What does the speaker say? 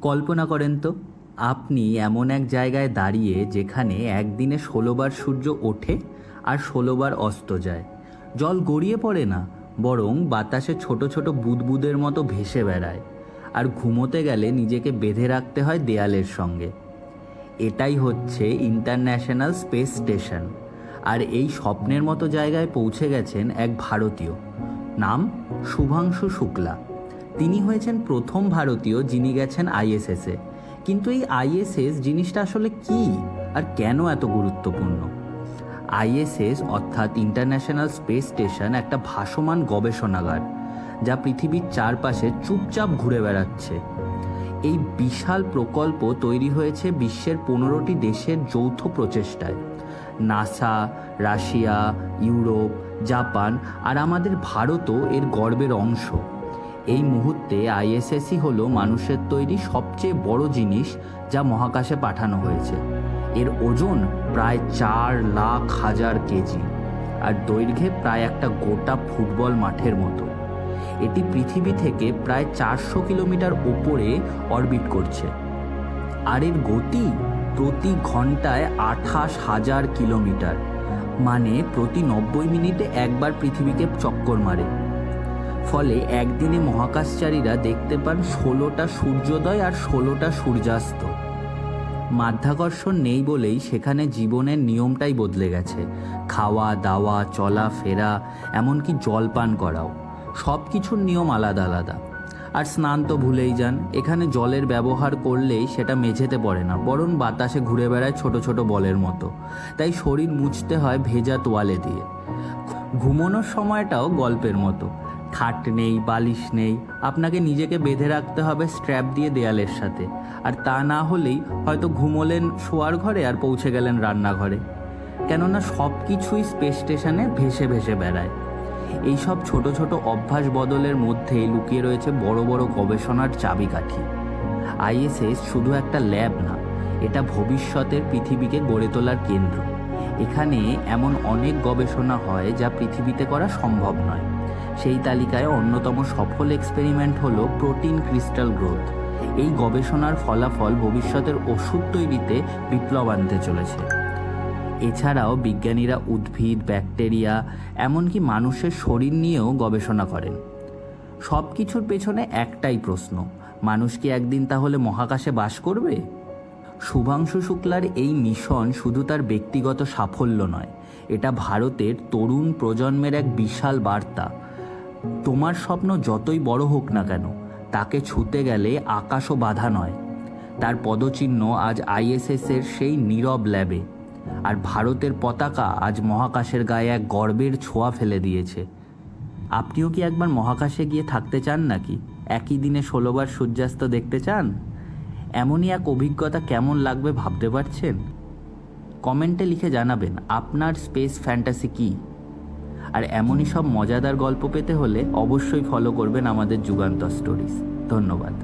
কল্পনা করেন তো, আপনি এমন এক জায়গায় দাঁড়িয়ে যেখানে একদিনে ষোলোবার সূর্য ওঠে আর ষোলোবার অস্ত যায়। জল গড়িয়ে পড়ে না, বরং বাতাসে ছোট ছোট বুদবুদের মতো ভেসে বেড়ায় আর ঘুমোতে গেলে নিজেকে বেঁধে রাখতে হয় দেয়ালের সঙ্গে। এটাই হচ্ছে ইন্টারন্যাশনাল স্পেস স্টেশন আর এই স্বপ্নের মতো জায়গায় পৌঁছে গেছেন এক ভারতীয়। নাম শুভাংশু শুক্লা। তিনি হয়েছেন প্রথম ভারতীয় যিনি গেছেন আইএসএসে কিন্তু এই আইএসএস জিনিসটা আসলে কি? আর কেন এত গুরুত্বপূর্ণ? আইএসএস অর্থাৎ ইন্টারন্যাশনাল স্পেস স্টেশন একটা ভাসমান গবেষণাগার, যা পৃথিবীর চারপাশে চুপচাপ ঘুরে বেড়াচ্ছে। এই বিশাল প্রকল্প তৈরি হয়েছে বিশ্বের পনেরোটি দেশের যৌথ প্রচেষ্টায়। নাসা, রাশিয়া, ইউরোপ, জাপান আর আমাদের ভারতও এর গর্বের অংশ। এই মুহূর্তে আইএসএসই হলো মানুষের তৈরি সবচেয়ে বড় জিনিস যা মহাকাশে পাঠানো হয়েছে। এর ওজন প্রায় চার লাখ হাজার কেজি আর দৈর্ঘ্যে প্রায় একটা গোটা ফুটবল মাঠের মতো। এটি পৃথিবী থেকে প্রায় চারশো কিলোমিটার ওপরে অরবিট করছে। আর এর গতি প্রতি ঘন্টায় আঠাশ হাজার কিলোমিটার মানে প্রতি নব্বই মিনিটে একবার পৃথিবীকে চক্কর মারে। ফলে একদিনে মহাকাশচারীরা দেখতে পান ষোলোটা সূর্যোদয় আর ষোলোটা সূর্যাস্ত। মাধ্যাকর্ষণ নেই বলেই সেখানে জীবনের নিয়মটাই বদলে গেছে। খাওয়া, দাওয়া, চলা, ফেরা, এমনকি জলপান করাও। সব কিছুর নিয়ম আলাদা আলাদা। আর স্নান তো ভুলেই যান। এখানে জলের ব্যবহার করলেই সেটা মেঝেতে পড়ে না, বরং বাতাসে ঘুরে বেড়ায় ছোট ছোট বলের মতো। তাই শরীর মুছতে হয় ভেজা তোয়ালে দিয়ে। ঘুমানোর সময়টাও গল্পের মতো। খাট নেই, বালিশ নেই। আপনাকে নিজেকে বেঁধে রাখতে হবে স্ট্র্যাপ দিয়ে দেয়ালের সাথে। আর তা না হলেই হয়তো ঘুমোলেন শোয়ার ঘরে আর পৌঁছে গেলেন রান্নাঘরে। কেননা সব কিছুই স্পেস স্টেশনে ভেসে ভেসে বেড়ায়। এইসব ছোট ছোট অভ্যাস বদলের মধ্যে লুকিয়ে রয়েছে বড় বড় গবেষণার চাবিকাঠি। আইএসএস শুধু একটা ল্যাব না, এটা ভবিষ্যতের পৃথিবীকে গড়ে তোলার কেন্দ্র। এখানে এমন অনেক গবেষণা হয় যা পৃথিবীতে করা সম্ভব নয়। সেই তালিকায় অন্যতম সফল এক্সপেরিমেন্ট হলো প্রোটিন ক্রিস্টাল গ্রোথ এই গবেষণার ফলাফল ভবিষ্যতের ওষুধ তৈরিতে বিপ্লব আনতে চলেছে। এছাড়াও বিজ্ঞানীরা উদ্ভিদ, ব্যাকটেরিয়া, এমনকি মানুষের শরীর নিয়েও গবেষণা করেন। সব কিছুর পেছনে একটাই প্রশ্ন, মানুষ কি একদিন তাহলে মহাকাশে বাস করবে? শুভাংশু শুক্লার এই মিশন শুধু তার ব্যক্তিগত সাফল্য নয়, এটা ভারতের তরুণ প্রজন্মের এক বিশাল বার্তা। তোমার স্বপ্ন যতই বড় হোক না কেন, তাকে ছুতে গেলে আকাশও বাধা নয়। তার পদচিহ্ন আজ আইএসএস এর সেই নীরব ল্যাবে। আর ভারতের পতাকা আজ মহাকাশের গায়ে এক গর্বের ছোঁয়া ফেলে দিয়েছে। আপনিও কি একবার মহাকাশে গিয়ে থাকতে চান নাকি? একই দিনে ষোলোবার সূর্যাস্ত দেখতে চান? এমনই এক অভিজ্ঞতা কেমন লাগবে ভাবতে পারছেন? কমেন্টে লিখে জানাবেন, আপনার স্পেস ফ্যান্টাসি কী? আর এমনই সব মজাদার গল্প পেতে হলে অবশ্যই ফলো করবেন আমাদের যুগান্তর স্টোরিজ ধন্যবাদ।